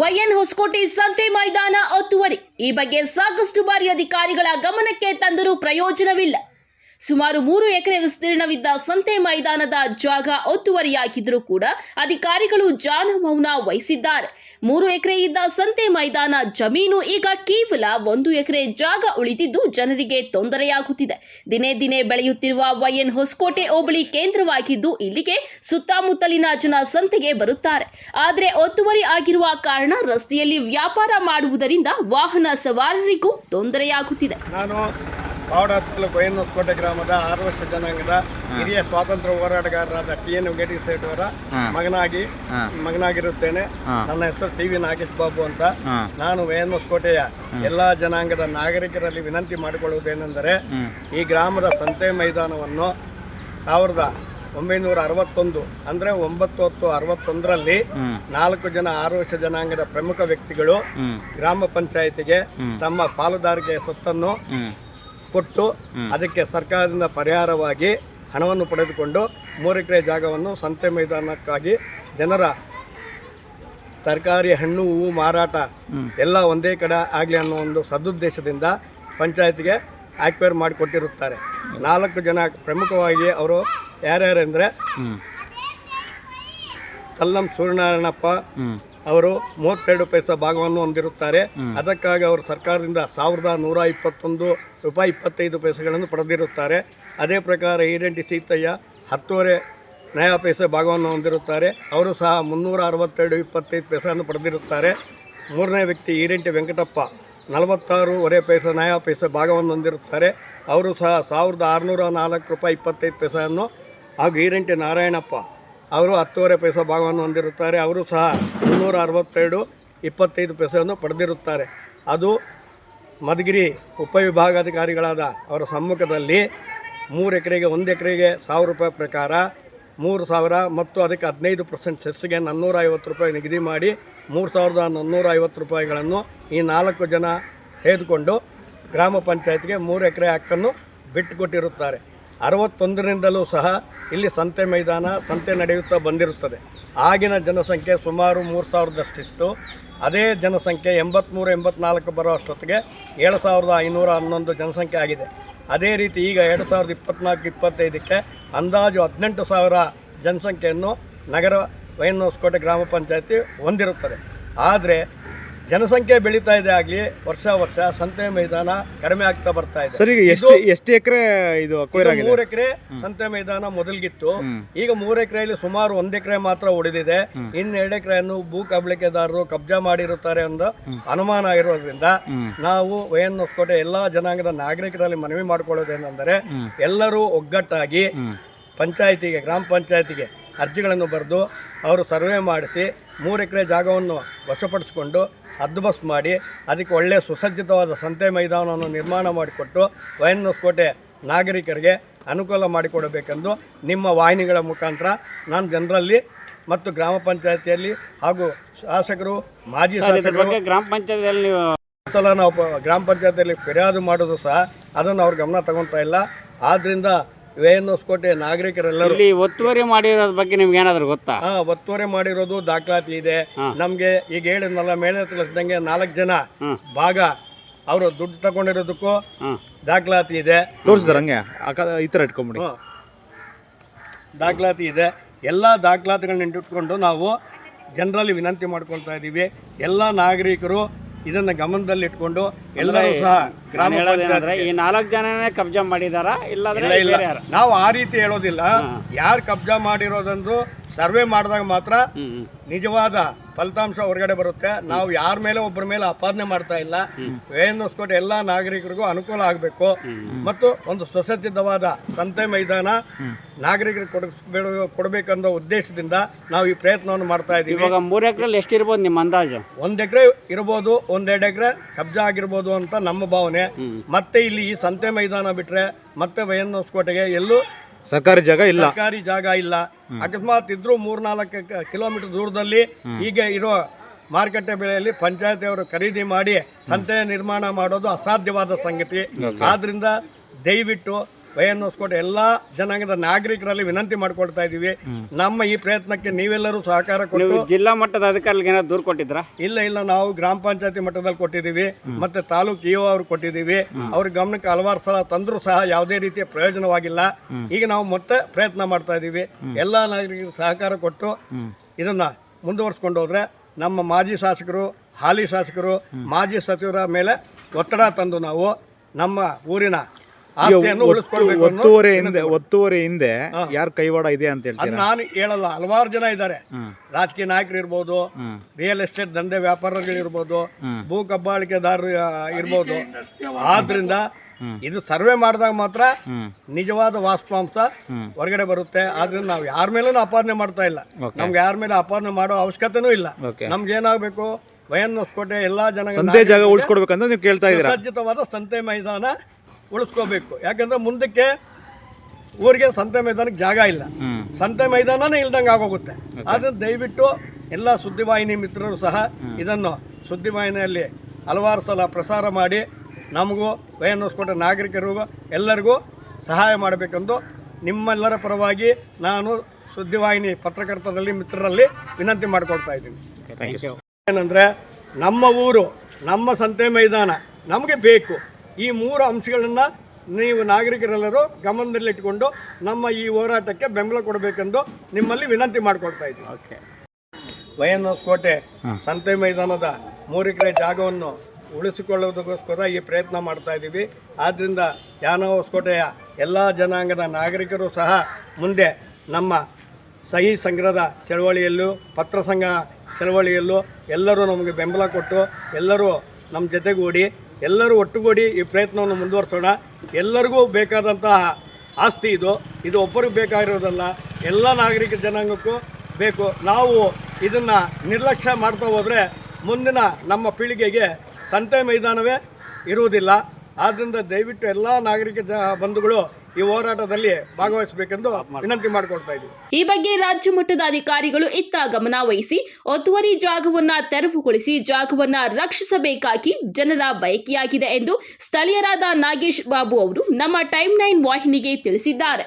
YN Hosakote ಸಂತೆ ಮೈದಾನ ಒತ್ತುವರಿ. ಈ ಬಗ್ಗೆ ಸಾಕಷ್ಟು ಬಾರಿ ಅಧಿಕಾರಿಗಳ ಗಮನಕ್ಕೆ ತಂದರೂ ಪ್ರಯೋಜನವಿಲ್ಲ. ಸುಮಾರು ಮೂರು ಎಕರೆ ವಿಸ್ತೀರ್ಣವಿದ್ದ ಸಂತೆ ಮೈದಾನದ ಜಾಗ ಒತ್ತುವರಿಯಾಗಿದ್ದರೂ ಕೂಡ ಅಧಿಕಾರಿಗಳು ಜಾನ ಮೌನ ವಹಿಸಿದ್ದಾರೆ. ಮೂರು ಎಕರೆ ಇದ್ದ ಸಂತೆ ಮೈದಾನ ಜಮೀನು ಈಗ ಕೇವಲ ಒಂದು ಎಕರೆ ಜಾಗ ಉಳಿದಿದ್ದು ಜನರಿಗೆ ತೊಂದರೆಯಾಗುತ್ತಿದೆ. ದಿನೇ ದಿನೇ ಬೆಳೆಯುತ್ತಿರುವ ವೈಎನ್ ಹೊಸಕೋಟೆ ಹೋಬಳಿ ಕೇಂದ್ರವಾಗಿದ್ದು ಇಲ್ಲಿಗೆ ಸುತ್ತಮುತ್ತಲಿನ ಜನ ಸಂತೆಗೆ ಬರುತ್ತಾರೆ. ಆದರೆ ಒತ್ತುವರಿ ಆಗಿರುವ ಕಾರಣ ರಸ್ತೆಯಲ್ಲಿ ವ್ಯಾಪಾರ ಮಾಡುವುದರಿಂದ ವಾಹನ ಸವಾರರಿಗೂ ತೊಂದರೆಯಾಗುತ್ತಿದೆ. ಪಾವಡ ತಾಲೂಕು ಗ್ರಾಮದ ಆರು ವರ್ಷ ಜನಾಂಗದ ಹಿರಿಯ ಸ್ವಾತಂತ್ರ್ಯ ಹೋರಾಟಗಾರರಾದ ಟಿ ಎನ್ ವೆಂಕಟೇಶ್ ಸೇಟ್ ಅವರ ಮಗನಾಗಿ ಮಗನಾಗಿರುತ್ತೇನೆ. ನನ್ನ ಹೆಸರು ಟಿ ವಿ ನಾಗೇಶ್ ಬಾಬು ಅಂತ. ನಾನು ವೇನ್ ಹೊಸಕೋಟೆಯ ಎಲ್ಲಾ ಜನಾಂಗದ ನಾಗರಿಕರಲ್ಲಿ ವಿನಂತಿ ಮಾಡಿಕೊಳ್ಳುವುದೇನೆಂದರೆ ಈ ಗ್ರಾಮದ ಸಂತೆ ಮೈದಾನವನ್ನು ಸಾವಿರದ ಒಂಬೈನೂರ ಅರವತ್ತೊಂದು ಅಂದ್ರೆ ಒಂಬತ್ತು ಹತ್ತು ಅರವತ್ತೊಂದರಲ್ಲಿ ನಾಲ್ಕು ಜನ ಆರು ವರ್ಷ ಜನಾಂಗದ ಪ್ರಮುಖ ವ್ಯಕ್ತಿಗಳು ಗ್ರಾಮ ಪಂಚಾಯಿತಿಗೆ ತಮ್ಮ ಪಾಲುದಾರಿಕೆಯ ಸೊತ್ತನ್ನು ಕೊಟ್ಟು ಅದಕ್ಕೆ ಸರ್ಕಾರದಿಂದ ಪರಿಹಾರವಾಗಿ ಹಣವನ್ನು ಪಡೆದುಕೊಂಡು ಮೂರು ಎಕರೆ ಜಾಗವನ್ನು ಸಂತೆ ಮೈದಾನಕ್ಕಾಗಿ ಜನರ ತರಕಾರಿ ಹಣ್ಣು ಹೂವು ಮಾರಾಟ ಎಲ್ಲ ಒಂದೇ ಕಡೆ ಆಗಲಿ ಅನ್ನೋ ಒಂದು ಸದುದ್ದೇಶದಿಂದ ಪಂಚಾಯತ್ಗೆ ಆಕ್ವೈರ್ ಮಾಡಿಕೊಟ್ಟಿರುತ್ತಾರೆ. ನಾಲ್ಕು ಜನ ಪ್ರಮುಖವಾಗಿ ಅವರು ಯಾರ್ಯಾರೆಂದರೆ ಕಲ್ಲಂ ಸೂರ್ಯನಾರಾಯಣಪ್ಪ ಅವರು ಮೂವತ್ತೆರಡು ಪೈಸಾ ಭಾಗವನ್ನು ಹೊಂದಿರುತ್ತಾರೆ. ಅದಕ್ಕಾಗಿ ಅವರು ಸರ್ಕಾರದಿಂದ ಸಾವಿರದ ನೂರ ಇಪ್ಪತ್ತೊಂದು ರೂಪಾಯಿ ಇಪ್ಪತ್ತೈದು ಪೈಸೆಗಳನ್ನು ಪಡೆದಿರುತ್ತಾರೆ. ಅದೇ ಪ್ರಕಾರ ಈರೆಂಟಿ ಸೀತಯ್ಯ ಹತ್ತುವರೆ ನ್ಯಾಯ ಪೈಸೆ ಭಾಗವನ್ನು ಹೊಂದಿರುತ್ತಾರೆ. ಅವರು ಸಹ ಮುನ್ನೂರ ಅರವತ್ತೆರಡು ಇಪ್ಪತ್ತೈದು ಪೈಸೆಯನ್ನು ಪಡೆದಿರುತ್ತಾರೆ. ಮೂರನೇ ವ್ಯಕ್ತಿ ಈರೆಂಟಿ ವೆಂಕಟಪ್ಪ ನಲವತ್ತಾರೂವರೆ ಪೈಸೆ ನ್ಯಾಯ ಪೈಸೆ ಭಾಗವನ್ನು ಹೊಂದಿರುತ್ತಾರೆ. ಅವರು ಸಹ ಸಾವಿರದ ಆರುನೂರ ನಾಲ್ಕು ರೂಪಾಯಿ ಇಪ್ಪತ್ತೈದು ಪೈಸೆಯನ್ನು ಹಾಗೂ ಈರೆಂಟಿ ನಾರಾಯಣಪ್ಪ ಅವರು ಹತ್ತುವರೆ ಪೈಸೆ ಭಾಗವನ್ನು ಹೊಂದಿರುತ್ತಾರೆ. ಅವರು ಸಹ ಮುನ್ನೂರ ಅರವತ್ತೆರಡು ಇಪ್ಪತ್ತೈದು ಪೈಸೆಯನ್ನು ಪಡೆದಿರುತ್ತಾರೆ. ಅದು ಮಧುಗಿರಿ ಉಪವಿಭಾಗಾಧಿಕಾರಿಗಳಾದ ಅವರ ಸಮ್ಮುಖದಲ್ಲಿ ಮೂರು ಎಕರೆಗೆ ಒಂದು ಎಕರೆಗೆ ಸಾವಿರ ರೂಪಾಯಿ ಪ್ರಕಾರ ಮೂರು ಸಾವಿರ ಮತ್ತು ಅದಕ್ಕೆ ಹದಿನೈದು ಪರ್ಸೆಂಟ್ ಸೆಸ್ಸಿಗೆ ನಾನ್ನೂರ ಐವತ್ತು ರೂಪಾಯಿ ನಿಗದಿ ಮಾಡಿ ಮೂರು ಸಾವಿರದ ನಾನ್ನೂರ ಐವತ್ತು ರೂಪಾಯಿಗಳನ್ನು ಈ ನಾಲ್ಕು ಜನ ತೆಗೆದುಕೊಂಡು ಗ್ರಾಮ ಪಂಚಾಯತ್ಗೆ ಮೂರು ಎಕರೆ ಹಕ್ಕನ್ನು ಬಿಟ್ಟುಕೊಟ್ಟಿರುತ್ತಾರೆ. ಅರವತ್ತೊಂದರಿಂದಲೂ ಸಹ ಇಲ್ಲಿ ಸಂತೆ ಮೈದಾನ, ಸಂತೆ ನಡೆಯುತ್ತಾ ಬಂದಿರುತ್ತದೆ. ಆಗಿನ ಜನಸಂಖ್ಯೆ ಸುಮಾರು ಮೂರು ಸಾವಿರದಷ್ಟಿತ್ತು. ಅದೇ ಜನಸಂಖ್ಯೆ ಎಂಬತ್ತ್ಮೂರು ಎಂಬತ್ನಾಲ್ಕು ಬರೋ ಅಷ್ಟೊತ್ತಿಗೆ ಏಳು ಸಾವಿರದ ಐನೂರ ಹನ್ನೊಂದು ಜನಸಂಖ್ಯೆ ಆಗಿದೆ. ಅದೇ ರೀತಿ ಈಗ ಎರಡು ಸಾವಿರದ ಇಪ್ಪತ್ನಾಲ್ಕು, ಇಪ್ಪತ್ತೈದಕ್ಕೆ ಅಂದಾಜು ಹದಿನೆಂಟು ಸಾವಿರ ಜನಸಂಖ್ಯೆಯನ್ನು ನಗರ ವೈನೋಸ್ಕೋಟೆ ಗ್ರಾಮ ಪಂಚಾಯತಿ ಹೊಂದಿರುತ್ತದೆ. ಆದರೆ ಜನಸಂಖ್ಯೆ ಬೆಳೀತಾ ಇದೆ ಆಗಲಿ ವರ್ಷ ವರ್ಷ ಸಂತೆ ಮೈದಾನ ಕಡಿಮೆ ಆಗ್ತಾ ಬರ್ತಾ ಇದೆ. ಸರ್ ಈಗ ಎಷ್ಟು ಎಷ್ಟು ಎಕರೆ ಇದು ಅಕ್ವೈರ್ ಆಗಿದೆ? ಮೂರು ಎಕರೆ ಸಂತೆ ಮೈದಾನ ಮೊದಲಿಗಿತ್ತು. ಈಗ ಮೂರು ಎಕರೆಯಲ್ಲಿ ಸುಮಾರು ಒಂದ್ ಎಕರೆ ಮಾತ್ರ ಉಳಿದಿದೆ. ಇನ್ನು ಎರಡು ಎಕರೆಯನ್ನು ಭೂ ಕಬಳಿಕೆದಾರರು ಕಬ್ಜಾ ಮಾಡಿರುತ್ತಾರೆ ಎಂದು ಅನುಮಾನ ಇರೋದ್ರಿಂದ ನಾವು ವಯನ್ನೊಸ್ಕೋಟೆ ಹೊಸಕೋಟೆ ಎಲ್ಲಾ ಜನಾಂಗದ ನಾಗರಿಕರಲ್ಲಿ ಮನವಿ ಮಾಡಿಕೊಳ್ಳೋದೇನೆಂದರೆ ಎಲ್ಲರೂ ಒಗ್ಗಟ್ಟಾಗಿ ಪಂಚಾಯತಿಗೆ ಗ್ರಾಮ ಪಂಚಾಯತಿಗೆ ಅರ್ಜಿಗಳನ್ನು ಬರೆದು ಅವರು ಸರ್ವೆ ಮಾಡಿಸಿ ಮೂರು ಎಕರೆ ಜಾಗವನ್ನು ವಶಪಡಿಸಿಕೊಂಡು ಹದ್ದುಬಸ್ ಮಾಡಿ ಅದಕ್ಕೆ ಒಳ್ಳೆಯ ಸುಸಜ್ಜಿತವಾದ ಸಂತೆ ಮೈದಾನವನ್ನು ನಿರ್ಮಾಣ ಮಾಡಿಕೊಟ್ಟು ವೈನ್ ಹೊಸಕೋಟೆ ನಾಗರಿಕರಿಗೆ ಅನುಕೂಲ ಮಾಡಿಕೊಡಬೇಕೆಂದು ನಿಮ್ಮ ವಾಹಿನಿಗಳ ಮುಖಾಂತರ ನಾನು ಜನರಲ್ಲಿ ಮತ್ತು ಗ್ರಾಮ ಪಂಚಾಯತಿಯಲ್ಲಿ ಹಾಗೂ ಶಾಸಕರು ಮಾಜಿ ಶಾಸಕರು ಗ್ರಾಮ ಪಂಚಾಯತಿಯಲ್ಲಿ ನೀವು ಸಲ ನಾವು ಗ್ರಾಮ ಪಂಚಾಯತಿಯಲ್ಲಿ ಫಿರ್ಯಾದು ಮಾಡೋದು ಸಹ ಅದನ್ನು ಅವ್ರ ಗಮನ ತಗೊತಾ ಇಲ್ಲ. ಆದ್ದರಿಂದ ವೈನ್ ಹೊಸಕೋಟೆ ನಾಗರಿಕರೆಲ್ಲರೂ. ಇಲ್ಲಿ ಒತ್ತುವರಿ ಮಾಡಿರೋದ್ರ ಬಗ್ಗೆ ನಿಮ್ಗೆ ಏನಾದ್ರು ಗೊತ್ತಾ? ಹಾ ಒತ್ತುವರಿ ಮಾಡಿರೋದು ದಾಖಲಾತಿ ಇದೆ. ನಮಗೆ ಈಗ ಹೇಳಿದ್ನಲ್ಲ ಮೇಲೆ ತಿಳಿಸ್ದಂಗೆ ನಾಲ್ಕು ಜನ ಭಾಗ ಅವರು ದುಡ್ಡು ತಗೊಂಡಿರೋದಕ್ಕೂ. ದಾಖಲಾತಿ ಇದೆ. ತೋರಿಸಿ ಸರ್ ಹಂಗೆ? ಆ ಕ- ಈ ಥರ ಇಟ್ಕೊಂಬಿಡಿ. ದಾಖಲಾತಿ ಇದೆ. ಎಲ್ಲ ದಾಖಲಾತಿಗಳನ್ನ ಇಟ್ಕೊಂಡು ನಾವು ಜನರಲ್ಲಿ ವಿನಂತಿ ಮಾಡ್ಕೊಳ್ತಾ ಇದ್ದೀವಿ ಎಲ್ಲ ನಾಗರಿಕರು ಇದನ್ನು ಗಮನದಲ್ಲಿಟ್ಕೊಂಡು ಎಲ್ಲರೂ ಸಹ ಗ್ರಾಮ ಈ ನಾಲ್ಕು ಜನನೇ ಕಬ್ಜಾ ಮಾಡಿದಾರ? ಇಲ್ಲ ಇಲ್ಲ. ನಾವು ಆ ರೀತಿ ಹೇಳೋದಿಲ್ಲ. ಯಾರು ಕಬ್ಜಾ ಮಾಡಿರೋದಂದ್ರು ಸರ್ವೆ ಮಾಡಿದಾಗ ಮಾತ್ರ. ನಿಜವಾದ ಫಲಿತಾಂಶ ಹೊರಗಡೆ ಬರುತ್ತೆ. ನಾವು ಯಾರ ಮೇಲೆ ಒಬ್ಬರ ಮೇಲೆ ಅಪಾದನೆ ಮಾಡ್ತಾ ಇಲ್ಲ. ವೇನ್ಸ್ಕೊಟ್ಟು ಎಲ್ಲ ನಾಗರಿಕರಿಗೂ ಅನುಕೂಲ ಆಗಬೇಕು. ಮತ್ತು ಒಂದು ಸುಸಜ್ಜಿತವಾದ ಸಂತೆ ಮೈದಾನ ನಾಗರಿಕರಿಗೆ ಕೊಡಿಸ್ಬೇಡ ಕೊಡಬೇಕಂದ ಉದ್ದೇಶದಿಂದ ನಾವು ಈ ಪ್ರಯತ್ನವನ್ನು ಮಾಡ್ತಾ ಇದ್ದೀವಿ ಇವಾಗ ಮೂರು ಎಕರೆ ಎಷ್ಟಿರ್ಬೋದು ನಿಮ್ಮ ಅಂದಾಜು? ಒಂದ್ ಎಕರೆ ಇರ್ಬೋದು ಒಂದೆರಡು ಎಕರೆ ಕಬ್ಜಾ ಆಗಿರ್ಬೋದು. ಅಂತ ನಮ್ಮ ಭಾವನೆ. ಮತ್ತೆ ಇಲ್ಲಿ ಈ ಸಂತೆ ಮೈದಾನ ಬಿಟ್ರೆ ಮತ್ತೆ ವೈಎನ್ ಹೊಸಕೋಟೆಗೆ ಎಲ್ಲೂ ಸರ್ಕಾರಿ ಜಾಗ ಇಲ್ಲ. ಸರ್ಕಾರಿ ಜಾಗ ಇಲ್ಲ. ಅಕಸ್ಮಾತ್ ಇದ್ರು ಮೂರ್ನಾಲ್ಕು ಕಿಲೋಮೀಟರ್ ದೂರದಲ್ಲಿ ಈಗ ಇರೋ ಮಾರುಕಟ್ಟೆ ಬೆಲೆಯಲ್ಲಿ ಪಂಚಾಯತ್ ಅವರು ಖರೀದಿ ಮಾಡಿ ಸಂತೆ ನಿರ್ಮಾಣ ಮಾಡೋದು ಅಸಾಧ್ಯವಾದ ಸಂಗತಿ. ಆದ್ರಿಂದ ದಯವಿಟ್ಟು ಹೊಸಕೋಟೆ ಎಲ್ಲ ಜನಾಂಗದ ನಾಗರಿಕರಲ್ಲಿ ವಿನಂತಿ ಮಾಡ್ಕೊಳ್ತಾ ಇದೀವಿ. ನಮ್ಮ ಈ ಪ್ರಯತ್ನಕ್ಕೆ ನೀವೆಲ್ಲರೂ ಸಹಕಾರ ಕೊಟ್ಟು ಜಿಲ್ಲಾ ಮಟ್ಟದ ಅಧಿಕಾರಿಗಳಿಗೆ ಏನಾದ್ರು ದೂರು ಕೊಟ್ಟಿದ್ರ? ಇಲ್ಲ ಇಲ್ಲ. ನಾವು ಗ್ರಾಮ ಪಂಚಾಯತಿ ಮಟ್ಟದಲ್ಲಿ ಕೊಟ್ಟಿದ್ದೀವಿ. ಮತ್ತೆ ತಾಲೂಕು ಇಒ ಅವ್ರು ಕೊಟ್ಟಿದ್ದೀವಿ. ಅವ್ರ ಗಮನಕ್ಕೆ ಹಲವಾರು ಸಲ ತಂದರೂ ಸಹ ಯಾವುದೇ ರೀತಿಯ ಪ್ರಯೋಜನವಾಗಿಲ್ಲ. ಈಗ ನಾವು ಮತ್ತೆ ಪ್ರಯತ್ನ ಮಾಡ್ತಾ ಇದ್ದೀವಿ ಎಲ್ಲ ನಾಗರಿಕರು ಸಹಕಾರ ಕೊಟ್ಟು ಇದನ್ನ ಮುಂದುವರ್ಸ್ಕೊಂಡು ಹೋದ್ರೆ ನಮ್ಮ ಮಾಜಿ ಶಾಸಕರು ಹಾಲಿ ಶಾಸಕರು ಮಾಜಿ ಸಚಿವರ ಮೇಲೆ ಒತ್ತಡ ತಂದು ನಾವು ನಮ್ಮ ಊರಿನ ಆಸ್ತಿಯನ್ನು ಉಳಿಸ್ಕೊಳ್ಬೇಕು ಅನ್ನೋ ಒತ್ತುವರೆ ಹಿಂದೆ ಒತ್ತುವರೆ ಹಿಂದೆ ಯಾರ ಕೈವಾಡ ಇದೆ ಅಂತ ಹೇಳಿ ಹೇಳ್ತೀರಾ ನಾನು ಹೇಳಲ್ಲ ಹಲವಾರು ಜನ ಇದ್ದಾರೆ. ರಾಜಕೀಯ ನಾಯಕರು ಇರ್ಬೋದು ರಿಯಲ್ ಎಸ್ಟೇಟ್ ದಂಧೆ ವ್ಯಾಪಾರಗಳಿರ್ಬೋದು ಭೂ ಕಬ್ಬಾಳಿಕೆದಾರರು ಆ, ಇರ್ಬೋದು. ಆದ್ರಿಂದ ಇದು ಸರ್ವೆ ಮಾಡಿದಾಗ ಮಾತ್ರ ನಿಜವಾದ ವಾಸ್ತವಾಂಶ ಹೊರಗಡೆ ಬರುತ್ತೆ. ಆದ್ರಿಂದ ನಾವು ಯಾರ ಮೇಲೂ ಅಪಾರ್ಣೆ ಮಾಡ್ತಾ ಇಲ್ಲ. ನಮ್ಗೆ ಯಾರ ಮೇಲೆ ಅಪಾರ್ಣೆ ಮಾಡೋ ಅವಶ್ಯಕತೆನೂ ಇಲ್ಲ. Okay. ನಮ್ಗೆ ಏನಾಗಬೇಕು? ವಯನ್ ಹೊಸ್ಕೋಟೆ ಎಲ್ಲಾ ಜನ ಸಂತೆ ಜಾಗ ಉಳಿಸ್ಕೊಡ್ಬೇಕಂತ ನೀವು ಕೇಳ್ತಾ ಇದ್ದೀರಾ? ಸುಸಜ್ಜಿತವಾದ ಸಂತೆ ಮೈದಾನ ಉಳಿಸ್ಕೋಬೇಕು. ಯಾಕಂದ್ರೆ ಮುಂದಕ್ಕೆ ಊರಿಗೆ ಸಂತೆ ಮೈದಾನಕ್ಕೆ ಜಾಗ ಇಲ್ಲ. ಸಂತೆ ಮೈದಾನನೇ ಇಲ್ದಂಗೆ ಆಗೋಗುತ್ತೆ. ಆದ್ರಿಂದ ದಯವಿಟ್ಟು ಎಲ್ಲ ಸುದ್ದಿವಾಹಿನಿ ಮಿತ್ರರು ಸಹ ಇದನ್ನು ಸುದ್ದಿವಾಹಿನಿಯಲ್ಲಿ ಹಲವಾರು ಸಲ ಪ್ರಸಾರ ಮಾಡಿ ನಮಗೂ ವಯನ್ನಿಸ್ಕೊಟ್ಟ ನಾಗರಿಕರಿಗೂ ಎಲ್ಲರಿಗೂ ಸಹಾಯ ಮಾಡಬೇಕೆಂದು ನಿಮ್ಮೆಲ್ಲರ ಪರವಾಗಿ ನಾನು ಸುದ್ದಿವಾಹಿನಿ ಪತ್ರಕರ್ತರಲ್ಲಿ ಮಿತ್ರರಲ್ಲಿ ವಿನಂತಿ ಮಾಡಿಕೊಡ್ತಾ ಇದ್ದೀನಿ. ಏನಂದ್ರೆ ನಮ್ಮ ಊರು ನಮ್ಮ ಸಂತೆ ಮೈದಾನ ನಮಗೆ ಬೇಕು. ಈ ಮೂರು ಅಂಶಗಳನ್ನು ನೀವು ನಾಗರಿಕರೆಲ್ಲರೂ ಗಮನದಲ್ಲಿಟ್ಟುಕೊಂಡು ನಮ್ಮ ಈ ಹೋರಾಟಕ್ಕೆ ಬೆಂಬಲ ಕೊಡಬೇಕೆಂದು ನಿಮ್ಮಲ್ಲಿ ವಿನಂತಿ ಮಾಡಿಕೊಡ್ತಾ ಇದ್ದೀವಿ ಓಕೆ. ವಯನೋಸ್ ಕೋಟೆ ಸಂತೆ ಮೈದಾನದ ಮೂರು ಎಕರೆ ಜಾಗವನ್ನು ಉಳಿಸಿಕೊಳ್ಳುವುದಕ್ಕೋಸ್ಕರ ಈ ಪ್ರಯತ್ನ ಮಾಡ್ತಾ ಇದ್ದೀವಿ. ಆದ್ದರಿಂದ ಯಾನ ಹೊಸಕೋಟೆಯ ಎಲ್ಲ ಜನಾಂಗದ ನಾಗರಿಕರು ಸಹ ಮುಂದೆ ನಮ್ಮ ಸಹಿ ಸಂಗ್ರಹದ ಚಳವಳಿಯಲ್ಲೂ ಪತ್ರ ಸಂಘ ಚಳವಳಿಯಲ್ಲೂ ಎಲ್ಲರೂ ನಮಗೆ ಬೆಂಬಲ ಕೊಟ್ಟು ಎಲ್ಲರೂ ನಮ್ಮ ಜೊತೆಗೂಡಿ ಎಲ್ಲರೂ ಒಟ್ಟುಗೂಡಿ ಈ ಪ್ರಯತ್ನವನ್ನು ಮುಂದುವರಿಸೋಣ. ಎಲ್ಲರಿಗೂ ಬೇಕಾದಂತಹ ಆಸ್ತಿ ಇದು. ಇದು ಒಬ್ಬರಿಗೆ ಬೇಕಾಗಿರೋದಲ್ಲ. ಎಲ್ಲ ನಾಗರಿಕ ಜನಾಂಗಕ್ಕೂ ಬೇಕು. ನಾವು ಇದನ್ನು ನಿರ್ಲಕ್ಷ್ಯ ಮಾಡ್ತಾ ಹೋದರೆ ಮುಂದಿನ ನಮ್ಮ ಪೀಳಿಗೆಗೆ ಸಂತೆ ಮೈದಾನವೇ ಇರುವುದಿಲ್ಲ. ಆದ್ದರಿಂದ ದಯವಿಟ್ಟು ಎಲ್ಲ ನಾಗರಿಕ ಬಂಧುಗಳು ಈ ಹೋರಾಟದಲ್ಲಿ ಭಾಗವಹಿಸಬೇಕೆಂದು ವಿನಂತಿ ಮಾಡಿಕೊಳ್ತಾ ಇದ್ದೀವಿ. ಈ ಬಗ್ಗೆ ರಾಜ್ಯ ಮಟ್ಟದ ಅಧಿಕಾರಿಗಳು ಇತ್ತ ಗಮನ ವಹಿಸಿ ಒತ್ತುವರಿ ಜಾಗವನ್ನ ತೆರವುಗೊಳಿಸಿ ಜಾಗವನ್ನ ರಕ್ಷಿಸಬೇಕಾಗಿ ಜನರ ಬಯಕೆಯಾಗಿದೆ ಎಂದು ಸ್ಥಳೀಯರಾದ ನಾಗೇಶ್ ಬಾಬು ಅವರು ನಮ್ಮ ಟೈಮ್ ನೈನ್ ವಾಹಿನಿಗೆ ತಿಳಿಸಿದ್ದಾರೆ.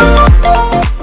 Oh, oh, oh.